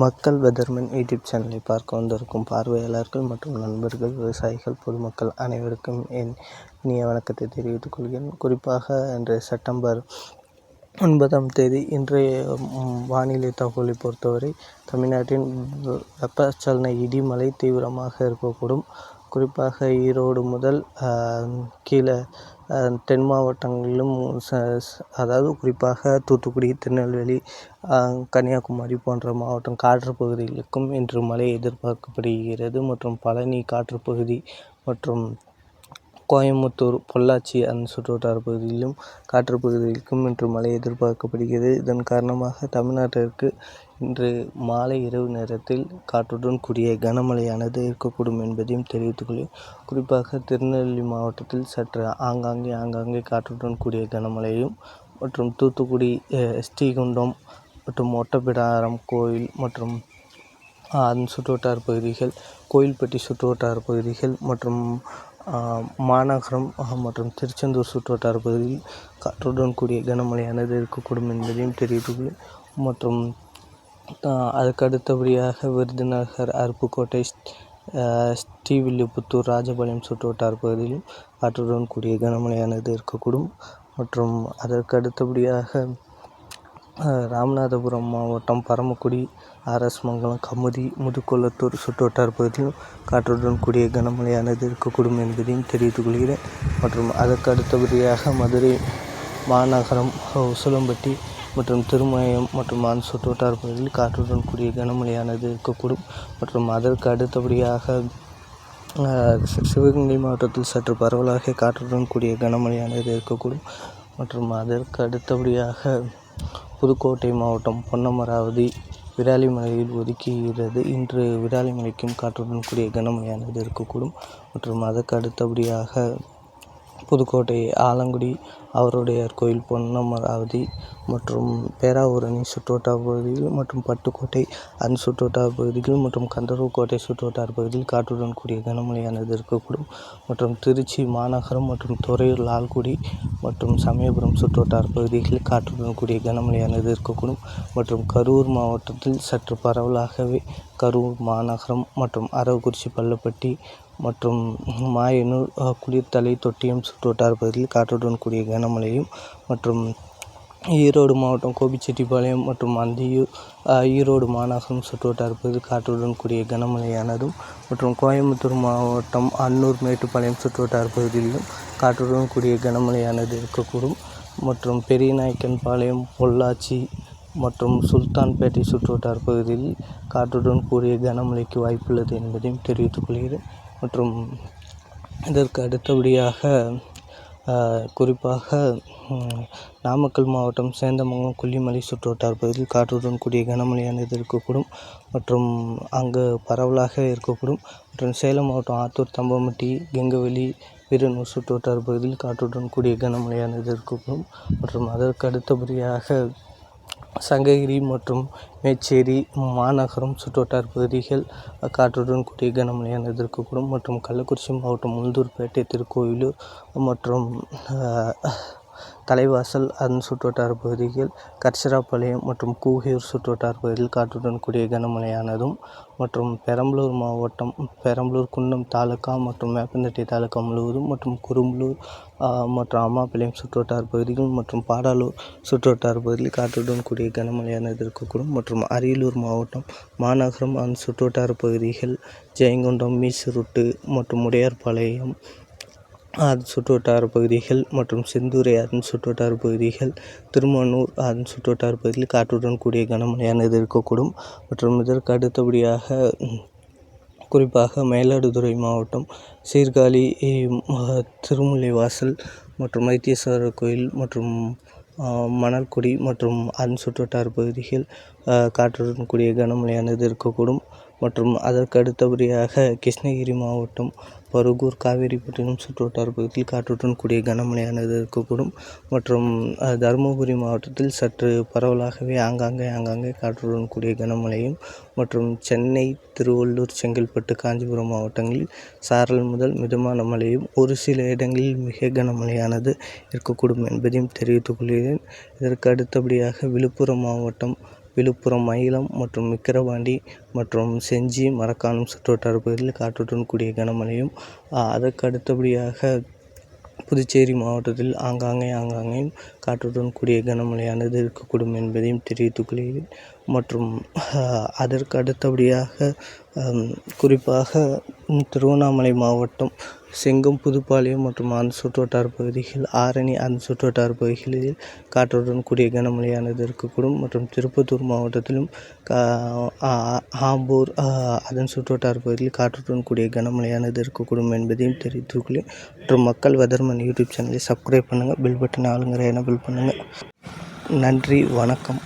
மக்கள் weatherman YouTube சேனலை பார்க்க வந்திருக்கும் பார்வையாளர்கள் மற்றும் நண்பர்கள் விவசாயிகள் பொதுமக்கள் அனைவருக்கும் என் இனிய வணக்கத்தை தெரிவித்துக் கொள்கிறேன். குறிப்பாக இன்று செப்டம்பர் ஒன்பதாம் தேதி இன்றைய வானிலை தகவலை பொறுத்தவரை தமிழ்நாட்டின் வெப்பச்சலன இடிமலை தீவிரமாக இருக்கக்கூடும். குறிப்பாக ஈரோடு முதல் கீழே தென் மாவட்டங்களிலும் ச அதாவது குறிப்பாக தூத்துக்குடி திருநெல்வேலி கன்னியாகுமரி போன்ற மாவட்டம் காற்று பகுதிகளுக்கும் இன்று மழை எதிர்பார்க்கப்படுகிறது. மற்றும் பழனி காற்று பகுதி மற்றும் கோயம்புத்தூர் பொள்ளாச்சி அந்த சுற்றுவட்டார பகுதியிலும் காற்று பகுதிகளுக்கும் இன்று மழை எதிர்பார்க்கப்படுகிறது. இதன் காரணமாக தமிழ்நாட்டிற்கு இன்று மாலை இரவு நேரத்தில் காற்றுடன் கூடிய கனமழையானது இருக்கக்கூடும் என்பதையும் தெரிவித்துக் குறிப்பாக திருநெல்வேலி மாவட்டத்தில் சற்று ஆங்காங்கே ஆங்காங்கே காற்றுடன் கூடிய கனமழையும் மற்றும் தூத்துக்குடி ஸ்ரீகுண்டம் மற்றும் ஒட்டப்பிடாரம் கோயில் மற்றும் அதன் சுற்றுவட்டார பகுதிகள் கோயில்பட்டி சுற்றுவட்டார பகுதிகள் மற்றும் மாநகரம் மற்றும் திருச்செந்தூர் சுற்றுவட்டார பகுதியில் காற்றுடன் கூடிய கனமழையானது இருக்கக்கூடும் என்பதையும் தெரிவித்துள்ளேன் மற்றும் அதுக்கு அடுத்தபடியாக விருதுநகர் அருப்புக்கோட்டை ஸ்ரீவில்லிபுத்தூர் ராஜபாளையம் சுற்றுவட்டார பகுதியில் காற்றுடன் கூடிய கனமழையானது இருக்கக்கூடும். மற்றும் அதற்கு அடுத்தபடியாக ராமநாதபுரம் மாவட்டம் பரமக்குடி ஆர்எஸ் மங்கலம் கமுதி முதுகொள்ளத்தூர் சுற்றுவட்டார பகுதியிலும் காற்றுடன் கூடிய கனமழையானது இருக்கக்கூடும் என்பதையும் தெரிவித்துக் கொள்கிறேன். மற்றும் அதற்கு அடுத்தபடியாக மதுரை மாநகரம் உசிலம்பட்டி மற்றும் திருமயம் மற்றும் அதன் சுற்றுவட்டார பகுதியில் காற்றுடன் கூடிய கனமழையானது இருக்கக்கூடும். மற்றும் அதற்கு அடுத்தபடியாக சிவகங்கை மாவட்டத்தில் சற்று பரவலாக காற்றுடன் கூடிய கனமழையானது இருக்கக்கூடும். மற்றும் அதற்கு அடுத்தபடியாக புதுக்கோட்டை மாவட்டம் பொன்னமராவதி விராலிமலையில் ஒதுக்குகிறது. இன்று விராலிமலைக்கும் காற்றுடன் கூடிய கனமழையானது இருக்கக்கூடும். மற்றும் அதற்கு அடுத்தபடியாக புதுக்கோட்டை ஆலங்குடி அவருடையார் கோயில் பொன்னமராவதி மற்றும் பேராவூரணி சுற்றுவட்டார பகுதிகள் மற்றும் பட்டுக்கோட்டை அதன் சுற்றுவட்டார பகுதிகள் மற்றும் கந்தர்வக்கோட்டை சுற்றுவட்டார பகுதியில் காற்றுடன் கூடிய கனமழையானது இருக்கக்கூடும். மற்றும் திருச்சி மாநகரம் மற்றும் துறையூர் லால்குடி மற்றும் சமயபுரம் சுற்றுவட்டார பகுதிகளில் காற்றுடன் கூடிய கனமழையானது இருக்கக்கூடும். மற்றும் கரூர் மாவட்டத்தில் சற்று பரவலாகவே கரூர் மாநகரம் மற்றும் அரவக்குறிச்சி பள்ளப்பட்டி மற்றும் மாயனூர் குளிர்தலை தொட்டியம் சுற்றுவட்டார பகுதியில் காற்றுடன் கூடிய கனமழையும் மற்றும் ஈரோடு மாவட்டம் கோபிச்செட்டிப்பாளையம் மற்றும் அந்தியூர் ஈரோடு மாநகரம் சுற்றுவட்டார பகுதியில் காற்றுடன் கூடிய கனமழையானதும் மற்றும் கோயம்புத்தூர் மாவட்டம் அன்னூர் மேட்டுப்பாளையம் சுற்றுவட்டார பகுதியிலும் காற்றுடன் கூடிய கனமழையானது இருக்கக்கூடும். மற்றும் பெரியநாயக்கன்பாளையம் பொள்ளாச்சி மற்றும் சுல்தான்பேட்டை சுற்றுவட்டார பகுதியில் காற்றுடன் கூடிய கனமழைக்கு வாய்ப்புள்ளது என்பதையும் தெரிவித்துக் கொள்கிறேன். மற்றும் இதற்கு அடுத்தபடியாக குறிப்பாக நாமக்கல் மாவட்டம் சேந்தமங்கலம் கொல்லிமலை சுற்றுவட்டார பகுதியில் காற்றுடன் கூடிய கனமழையானது இருக்கக்கூடும் மற்றும் அங்கு பரவலாக இருக்கக்கூடும். மற்றும் சேலம் மாவட்டம் ஆத்தூர் தம்பம்பட்டி கெங்கவெளி வீரனூர் சுற்றுவட்டார பகுதியில் காற்றுடன் கூடிய கனமழையானது இருக்கக்கூடும். மற்றும் அதற்கு அடுத்தபடியாக சங்ககிரி மற்றும் மேச்சேரி மாநகரம் சுற்றுவட்டார பகுதிகள் காற்றுடன் கூடிய கனமழையானது இருக்கக்கூடும் மற்றும் கள்ளக்குறிச்சி மாவட்டம் உளுந்தூர்பேட்டை திருக்கோவிலூர் மற்றும் தலைவாசல் அதன் சுற்றுவட்டார பகுதிகள் கரிசராப்பாளையம் மற்றும் கூகியூர் சுற்றுவட்டார பகுதியில் காற்றுடன் கூடிய கனமழையானதும் மற்றும் பெரம்பலூர் மாவட்டம் பெரம்பலூர் குன்னம் தாலுக்கா மற்றும் வேப்பந்தட்டை தாலுக்கா முழுவதும் மற்றும் குரும்பலூர் மற்றும் அம்மாபாளையம் சுற்றுவட்டார பகுதிகள் மற்றும் பாடாலூர் சுற்றுவட்டார பகுதியில் காற்றுடன் கூடிய கனமழையானது இருக்கக்கூடும். மற்றும் அரியலூர் மாவட்டம் மாநகரம் அதன் சுற்றுவட்டார பகுதிகள் ஜெயங்கொண்டம் மீசுருட்டு மற்றும் உடையார்பாளையம் அதன் சுற்றுவட்டார பகுதிகள் மற்றும் செந்தூரை அதன் சுற்றுவட்டார பகுதிகள் திருமானூர் அதன் சுற்றுவட்டார பகுதியில் காற்றுடன் கூடிய கனமழையானது இருக்கக்கூடும் மற்றும் இதற்கு அடுத்தபடியாக குறிப்பாக மயிலாடுதுறை மாவட்டம் சீர்காழி திருமுல்லைவாசல் மற்றும் வைத்தீஸ்வரர் கோயில் மற்றும் மணல்குடி மற்றும் அதன் சுற்றுவட்டார பகுதிகள் காற்றுடன் கூடிய கனமழையானது இருக்கக்கூடும் மற்றும் அதற்கு அடுத்தபடியாக கிருஷ்ணகிரி மாவட்டம் பருகூர் காவேரிப்பட்டினம் சுற்றுவட்டார பகுதியில் காற்றுடன் கூடிய கனமழையானது இருக்கக்கூடும். மற்றும் தருமபுரி மாவட்டத்தில் சற்று பரவலாகவே ஆங்காங்கே ஆங்காங்கே காற்றுடன் கூடிய கனமழையும் மற்றும் சென்னை திருவள்ளூர் செங்கல்பட்டு காஞ்சிபுரம் மாவட்டங்களில் சாரல் முதல் மிதமான மழையும் ஒரு சில இடங்களில் மிக கனமழையானது இருக்கக்கூடும் என்பதையும் தெரிவித்துக் கொள்கிறேன். இதற்கு அடுத்தபடியாக விழுப்புரம் மாவட்டம் விழுப்புரம் மயிலம் மற்றும் விக்கிரவாண்டி மற்றும் செஞ்சி மரக்காணம் சுற்றுவட்டார பகுதியில் காற்றுடன் கூடிய கனமழையும் அதற்கு அடுத்தபடியாக புதுச்சேரி மாவட்டத்தில் ஆங்காங்கே ஆங்காங்கே காற்றுடன் கூடிய கனமழையானது இருக்கக்கூடும் என்பதையும் தெரிவித்துக் கொள்கிறேன் மற்றும் அதற்கு அடுத்தபடியாக குறிப்பாக திருவண்ணாமலை மாவட்டம் செங்கம் புதுப்பாளையம் மற்றும் அந்த சுற்றுவட்டார பகுதிகள் ஆரணி அந்த சுற்றுவட்டார பகுதிகளில் காற்றுடன் கூடிய கனமழையானது இருக்கக்கூடும். மற்றும் திருப்பத்தூர் மாவட்டத்திலும் ஆம்பூர் அதன் சுற்றுவட்டார பகுதியில் காற்றுடன் கூடிய கனமழையானது இருக்கக்கூடும் என்பதையும் தெரிவித்துக் கொள்கிறேன் மற்றும் மக்கள் வெதர்மன் யூடியூப் சேனலை சப்ஸ்கிரைப் பண்ணுங்கள் பெல் பட்டன் ஆளுங்கிற எனபிள் பண்ணுங்கள் நன்றி வணக்கம்.